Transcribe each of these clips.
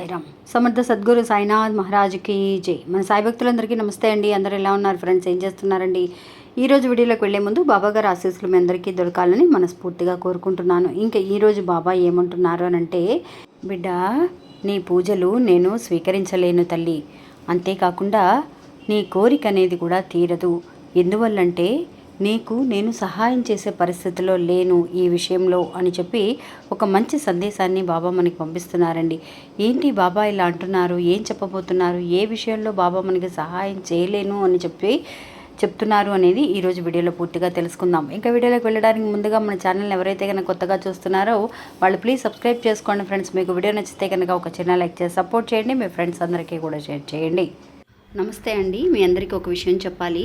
సాయిరామ్. సమర్థ సద్గురు సాయినాథ్ మహారాజుకి జై. మన సాయి భక్తులందరికీ నమస్తే అండి. అందరూ ఎలా ఉన్నారు ఫ్రెండ్స్? ఏం చేస్తున్నారండి? ఈరోజు వీడియోలోకి వెళ్ళే ముందు బాబా గారు ఆశీస్సులు మీ అందరికీ దొరకాలని మనస్ఫూర్తిగా కోరుకుంటున్నాను. ఇంకా ఈరోజు బాబా ఏమంటున్నారు అని అంటే బిడ్డ నీ పూజలు నేను స్వీకరించలేను తల్లి. అంతేకాకుండా నీ కోరిక అనేది కూడా తీరదు. ఎందువల్లంటే నీకు నేను సహాయం చేసే పరిస్థితిలో లేను ఈ విషయంలో అని చెప్పి ఒక మంచి సందేశాన్ని బాబా మనకి పంపిస్తున్నారండి. ఏంటి బాబా ఇలా అంటున్నారు? ఏం చెప్పబోతున్నారు? ఏ విషయంలో బాబా మనకి సహాయం చేయలేను అని చెప్పి చెప్తున్నారు అనేది ఈరోజు వీడియోలో పూర్తిగా తెలుసుకుందాం. ఇంకా వీడియోలోకి వెళ్ళడానికి ముందుగా మన ఛానల్ ఎవరైతే కనుక కొత్తగా చూస్తున్నారో వాళ్ళు ప్లీజ్ సబ్స్క్రైబ్ చేసుకోండి ఫ్రెండ్స్. మీకు వీడియో నచ్చితే కనుక ఒక చిన్న లైక్ చేసి సపోర్ట్ చేయండి. మీ ఫ్రెండ్స్ అందరికీ కూడా షేర్ చేయండి. నమస్తే అండి. మీ అందరికీ ఒక విషయం చెప్పాలి.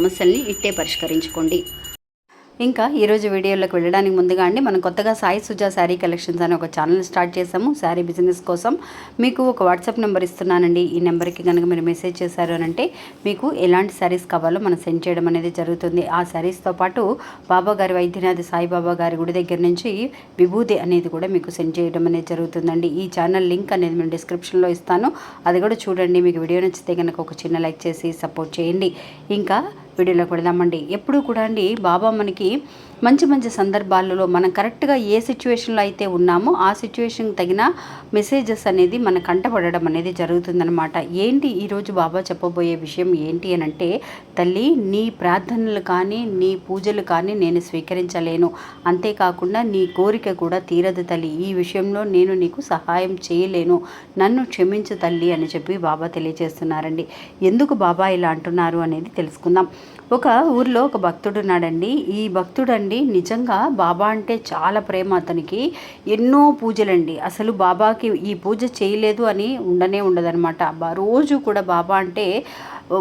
సమస్యల్ని ఇట్టే పరిష్కరించుకోండి. ఇంకా ఈరోజు వీడియోలోకి వెళ్ళడానికి ముందుగా అండి మనం కొత్తగా సాయి సుజా శారీ కలెక్షన్స్ అని ఒక ఛానల్ స్టార్ట్ చేసాము శారీ బిజినెస్ కోసం మీకు ఒక వాట్సాప్ నెంబర్ ఇస్తున్నానండి. ఈ నెంబర్కి కనుక మీరు మెసేజ్ చేశారు అని అంటే మీకు ఎలాంటి శారీస్ కావాలో మనం సెండ్ చేయడం అనేది జరుగుతుంది. ఆ శారీస్తో పాటు బాబా గారి వైద్యనాథ్ సాయిబాబా గారి గుడి దగ్గర నుంచి విభూతి అనేది కూడా మీకు సెండ్ చేయడం అనేది జరుగుతుందండి. ఈ ఛానల్ లింక్ అనేది నేను డిస్క్రిప్షన్లో ఇస్తాను. అది కూడా చూడండి. మీకు వీడియో నచ్చితే కనుక ఒక చిన్న లైక్ చేసి సపోర్ట్ చేయండి. ఇంకా వీడియోలోకి వెళదామండి ఎప్పుడూ కూడా అండి బాబా మనకి మంచి మంచి సందర్భాలలో మనం కరెక్ట్గా ఏ సిచ్యువేషన్లో అయితే ఉన్నామో ఆ సిచ్యువేషన్కి తగిన మెసేజెస్ అనేది మన కంటపడడం అనేది జరుగుతుందనమాట ఏంటి ఈరోజు బాబా చెప్పబోయే విషయం ఏంటి అని అంటే తల్లి నీ ప్రార్థనలు కానీ నీ పూజలు కానీ నేను స్వీకరించలేను. అంతేకాకుండా నీ కోరిక కూడా తీరదు తల్లి. ఈ విషయంలో నేను నీకు సహాయం చేయలేను. నన్ను క్షమించు తల్లి అని చెప్పి బాబా తెలియజేస్తున్నారండి. ఎందుకు బాబా ఇలా అంటున్నారు అనేది తెలుసుకుందాం. ఒక ఊర్లో ఒక భక్తుడు ఉన్నాడండి. ఈ అండి నిజంగా బాబా అంటే చాలా ప్రేమ అతనికి. ఎన్నో పూజలండి. అసలు బాబాకి ఈ పూజ చేయలేదు అని ఉండనే ఉండదనమాట రోజు కూడా బాబా అంటే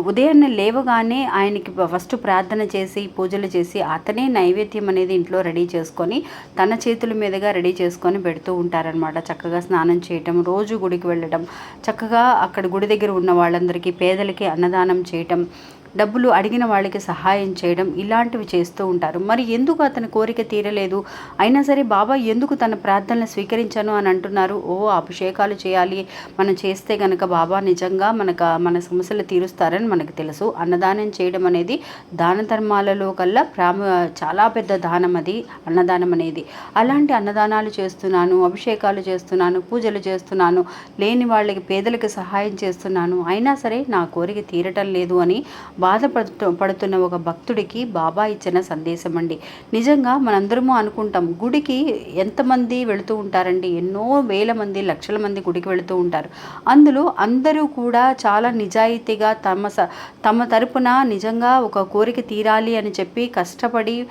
ఉదయాన్నే లేవగానే ఆయనకి ఫస్ట్ ప్రార్థన చేసి పూజలు చేసి అతనే నైవేద్యం అనేది ఇంట్లో రెడీ చేసుకొని తన చేతుల మీదుగా రెడీ చేసుకొని పెడుతూ ఉంటారనమాట చక్కగా స్నానం చేయటం రోజు గుడికి వెళ్ళడం చక్కగా అక్కడ గుడి దగ్గర ఉన్న వాళ్ళందరికీ పేదలకి అన్నదానం చేయటం డబ్బులు అడిగిన వాళ్ళకి సహాయం చేయడం ఇలాంటివి చేస్తూ ఉంటారు. మరి ఎందుకు అతని కోరిక తీరలేదు? అయినా సరే బాబా ఎందుకు తన ప్రార్థనలు స్వీకరించాను అని అంటున్నారు? ఓ అభిషేకాలు చేయాలి. మనం చేస్తే కనుక బాబా నిజంగా మనకు మన సమస్యలు తీరుస్తారని మనకు తెలుసు. అన్నదానం చేయడం అనేది దాన ధర్మాలలో కల్లా ప్రామ చాలా పెద్ద దానం అది అన్నదానం అనేది. అలాంటి అన్నదానాలు చేస్తున్నాను అభిషేకాలు చేస్తున్నాను పూజలు చేస్తున్నాను లేని వాళ్ళకి పేదలకు సహాయం చేస్తున్నాను. అయినా సరే నా కోరిక తీరటం లేదు అని బాధపడుతు పడుతున్న ఒక భక్తుడికి బాబా ఇచ్చిన సందేశం అండి. నిజంగా మనందరము అనుకుంటాం గుడికి ఎంతమంది వెళుతూ ఉంటారండి? ఎన్నో వేల మంది లక్షల మంది గుడికి వెళుతూ ఉంటారు. అందులో అందరూ కూడా చాలా నిజాయితీగా తమ స తమ తరపున నిజంగా ఒక కోరిక తీరాలి అని చెప్పి కష్టపడి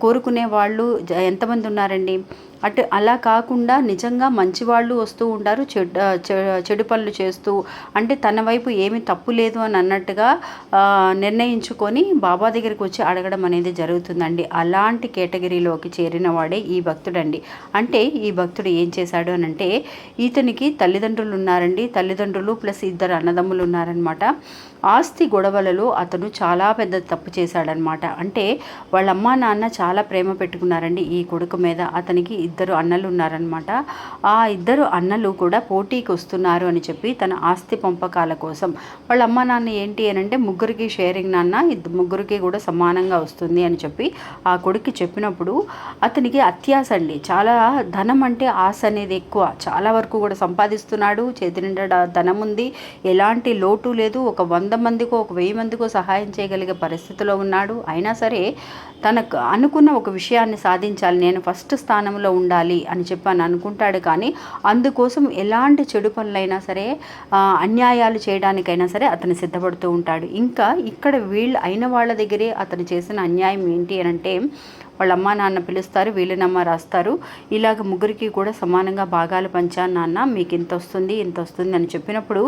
కోరుకునే వాళ్ళు జ- ఎంతమంది ఉన్నారండి? అటు అలా కాకుండా నిజంగా మంచి వాళ్ళు వస్తూ ఉంటారు చెడు చె- చెడు పనులు చేస్తూ అంటే తన వైపు ఏమీ తప్పు లేదు అని అన్నట్టుగా నిర్ణయించుకొని బాబా దగ్గరికి వచ్చి అడగడం అనేది జరుగుతుందండి. అలాంటి కేటగిరీలోకి చేరిన వాడే ఈ భక్తుడండి. అంటే ఈ భక్తుడు ఏం చేశాడు అని అంటే ఇతనికి తల్లిదండ్రులు ఉన్నారండి. తల్లిదండ్రులు ప్లస్ ఇద్దరు అన్నదమ్ములు ఉన్నారనమాట ఆస్తి గొడవలలో అతను చాలా పెద్ద తప్పు చేశాడనమాట. అంటే వాళ్ళ అమ్మా నాన్న చాలా ప్రేమ పెట్టుకున్నారండి ఈ కొడుకు మీద. అతనికి ఇద్దరు అన్నలు ఉన్నారనమాట. ఆ ఇద్దరు అన్నలు కూడా పోటీకి వస్తున్నారు అని చెప్పి తన ఆస్తి పంపకాల కోసం. వాళ్ళ అమ్మా నాన్న ఏంటి అని అంటే ముగ్గురికి షేరింగ్ నాన్న ఇద్దరు ముగ్గురికి కూడా సమానంగా వస్తుంది అని చెప్పి ఆ కొడుకు చెప్పినప్పుడు అతనికి అత్యాస అండి. చాలా ధనం అంటే ఆశ అనేది ఎక్కువ. చాలా వరకు కూడా సంపాదిస్తున్నాడు చేతి నిండా ధనం ఉంది. ఎలాంటి లోటు లేదు. ఒక వంద మందికో ఒక వెయ్యి మందికో సహాయం చేయగలిగే పరిస్థితిలో ఉన్నాడు. అయినా సరే తనకు అనుకున్న ఒక విషయాన్ని సాధించాలి. నేను ఫస్ట్ స్థానంలో ఉండాలి అని చెప్పాను అనుకుంటాడు కానీ అందుకోసం ఎలాంటి చెడు పనులైనా సరే అన్యాయాలు చేయడానికైనా సరే అతను సిద్ధపడుతూ ఉంటాడు. ఇంకా ఇక్కడ వీళ్ళు అయిన వాళ్ళ దగ్గరే అతను చేసిన అన్యాయం ఏంటి అని అంటే వాళ్ళ అమ్మ నాన్న పిలుస్తారు వీళ్ళనమ్మ రాస్తారు. ఇలాగ ముగ్గురికి కూడా సమానంగా భాగాలు పంచా నాన్న మీకు ఇంత వస్తుంది ఇంత వస్తుంది అని చెప్పినప్పుడు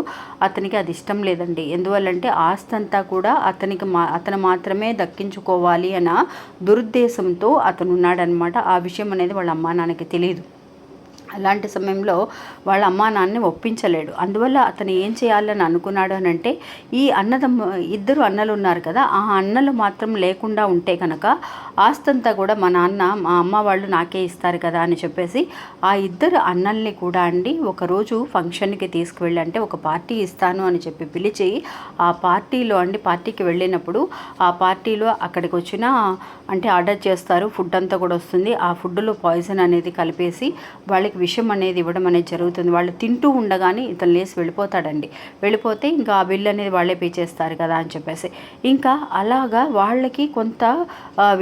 అతనికి అది ఇష్టం లేదండి. ఎందువల్లంటే ఆస్తి అంతా కూడా అతనికి మా అతను మాత్రమే దక్కించుకోవాలి అన్న దురుద్దేశంతో అతను ఉన్నాడనమాట ఆ విషయం అనేది వాళ్ళ అమ్మా నాన్నకి తెలియదు. అలాంటి సమయంలో వాళ్ళ అమ్మా నాన్నని ఒప్పించలేడు. అందువల్ల అతను ఏం చేయాలని అనుకున్నాడు అని అంటే ఈ అన్నదమ్ము ఇద్దరు అన్నలు ఉన్నారు కదా ఆ అన్నలు మాత్రం లేకుండా ఉంటే కనుక ఆస్తంతా కూడా మా నాన్న మా అమ్మ వాళ్ళు నాకే ఇస్తారు కదా అని చెప్పేసి ఆ ఇద్దరు అన్నల్ని కూడా అండి ఒకరోజు ఫంక్షన్కి తీసుకువెళ్ళి అంటే ఒక పార్టీ ఇస్తాను అని చెప్పి పిలిచి ఆ పార్టీలో అండి పార్టీకి వెళ్ళినప్పుడు ఆ పార్టీలో అక్కడికి వచ్చిన అంటే ఆర్డర్ చేస్తారు ఫుడ్ అంతా కూడా వస్తుంది. ఆ ఫుడ్లో పాయిజన్ అనేది కలిపేసి వాళ్ళకి విషం అనేది ఇవ్వడం అనేది జరుగుతుంది. వాళ్ళు తింటూ ఉండగానే ఇతను లేసి వెళ్ళిపోతాడండి. వెళ్ళిపోతే ఇంకా ఆ బిల్లు అనేది వాళ్ళే పే చేస్తారు కదా అని చెప్పేసి. ఇంకా అలాగా వాళ్ళకి కొంత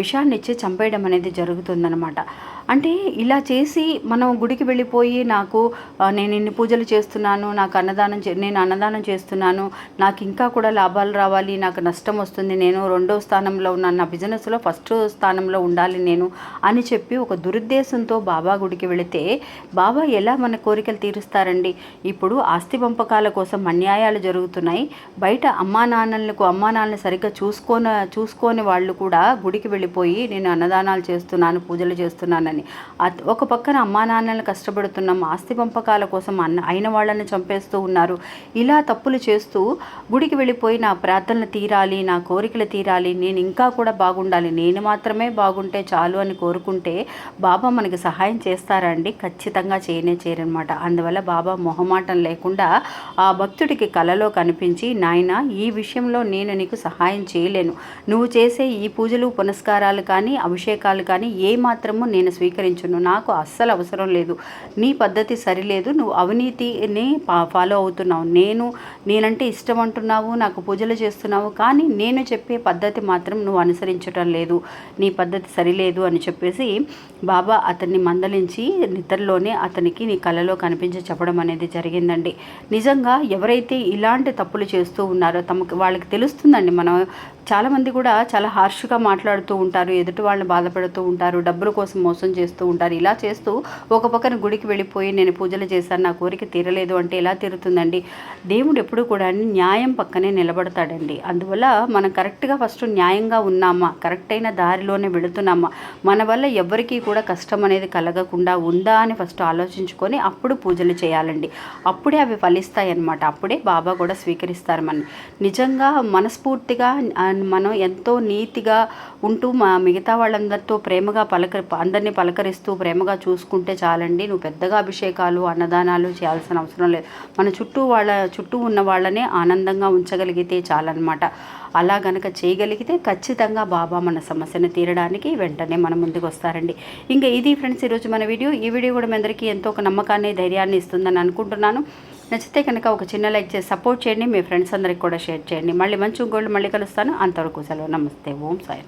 విషాన్ని ఇచ్చి చంపేయడం అనేది జరుగుతుందనమాట అంటే ఇలా చేసి మనం గుడికి వెళ్ళిపోయి నాకు నేను ఇన్ని పూజలు చేస్తున్నాను నాకు అన్నదానం చే నేను అన్నదానం చేస్తున్నాను నాకు ఇంకా కూడా లాభాలు రావాలి నాకు నష్టం వస్తుంది నేను రెండో స్థానంలో ఉన్నాను నా బిజినెస్లో ఫస్ట్ స్థానంలో ఉండాలి నేను అని చెప్పి ఒక దురుద్దేశంతో బాబా గుడికి వెళితే బాబా ఎలా మన కోరికలు తీరుస్తారండి? ఇప్పుడు ఆస్తి పంపకాల కోసం అన్యాయాలు జరుగుతున్నాయి. బయట అమ్మా నాన్నలకు అమ్మా నాన్నలు సరిగ్గా చూసుకోన చూసుకోని వాళ్ళు కూడా గుడికి వెళ్ళిపోయి నేను అన్నదానాలు చేస్తున్నాను పూజలు చేస్తున్నానని అని. ఒక పక్కన అమ్మా నాన్నలు కష్టపడుతున్నాం ఆస్తి పంపకాల కోసం అన్న అయిన వాళ్ళని చంపేస్తూ ఉన్నారు. ఇలా తప్పులు చేస్తూ గుడికి వెళ్ళిపోయి నా ప్రార్థనలు తీరాలి నా కోరికలు తీరాలి నేను ఇంకా కూడా బాగుండాలి నేను మాత్రమే బాగుంటే చాలు అని కోరుకుంటే బాబా మనకి సహాయం చేస్తారా అండి? ఖచ్చితంగా చేయనే చేయరనమాట అందువల్ల బాబా మొహమాటం లేకుండా ఆ భక్తుడికి కలలో కనిపించి నాయన ఈ విషయంలో నేను నీకు సహాయం చేయలేను. నువ్వు చేసే ఈ పూజలు పునస్కారాలు కానీ అభిషేకాలు కానీ ఏ మాత్రము నేను స్వీకరించును. నాకు అస్సలు అవసరం లేదు. నీ పద్ధతి సరిలేదు. నువ్వు అవినీతిని ఫాలో అవుతున్నావు. నేను నేనంటే ఇష్టం అంటున్నావు నాకు పూజలు చేస్తున్నావు కానీ నేను చెప్పే పద్ధతి మాత్రం నువ్వు అనుసరించటం లేదు. నీ పద్ధతి సరిలేదు అని చెప్పేసి బాబా అతన్ని మందలించి నిద్రలోనే అతనికి నీ కలలో కనిపించి చెప్పడం అనేది జరిగిందండి. నిజంగా ఎవరైతే ఇలాంటి తప్పులు చేస్తూ ఉన్నారో తమకు వాళ్ళకి తెలుస్తుందండి. మనం చాలామంది కూడా చాలా హార్ష్గా మాట్లాడుతూ ఉంటారు ఎదుటి వాళ్ళని బాధపడుతూ ఉంటారు డబ్బుల కోసం మోసం చేస్తూ ఉంటారు. ఇలా చేస్తూ ఒక పక్కన గుడికి వెళ్ళిపోయి నేను పూజలు చేశాను నా కోరిక తీరలేదు అంటే ఎలా తీరుతుందండి? దేవుడు ఎప్పుడు కూడా న్యాయం పక్కనే నిలబడతాడండి. అందువల్ల మనం కరెక్ట్గా ఫస్ట్ న్యాయంగా ఉన్నామా? కరెక్ట్ అయిన దారిలోనే వెళుతున్నామా? మన వల్ల ఎవరికీ కూడా కష్టం అనేది కలగకుండా ఉందా అని ఫస్ట్ ఆలోచించుకొని అప్పుడు పూజలు చేయాలండి. అప్పుడే అవి ఫలిస్తాయి అన్నమాట అప్పుడే బాబా కూడా స్వీకరిస్తారు మన. నిజంగా మనస్ఫూర్తిగా మనం ఎంతో నీతిగా ఉంటూ మా మిగతా వాళ్ళందరితో ప్రేమగా పలక అందరినీ పలకరిస్తూ ప్రేమగా చూసుకుంటే చాలండి. నువ్వు పెద్దగా అభిషేకాలు అన్నదానాలు చేయాల్సిన అవసరం లేదు. మన చుట్టూ వాళ్ళ చుట్టూ ఉన్న వాళ్ళనే ఆనందంగా ఉంచగలిగితే చాలన్నమాట. అలా గనక చేయగలిగితే ఖచ్చితంగా బాబా మన సమస్యను తీరడానికి వెంటనే మన ముందుకు వస్తారండి. ఇంకా ఇది ఫ్రెండ్స్ ఈరోజు మన వీడియో. ఈ వీడియో కూడా మీ అందరికీ ఎంతో ఒక నమ్మకాన్ని ధైర్యాన్ని ఇస్తుందని అనుకుంటున్నాను. నచ్చితే కనుక ఒక చిన్న లైక్ చేసి సపోర్ట్ చేయండి. మీ ఫ్రెండ్స్ అందరికి కూడా షేర్ చేయండి. మళ్ళీ మంచి గోల్డ్ మళ్ళీ కలుస్తాను. అంతవరకు సెలవు. నమస్తే. ఓం సాయి.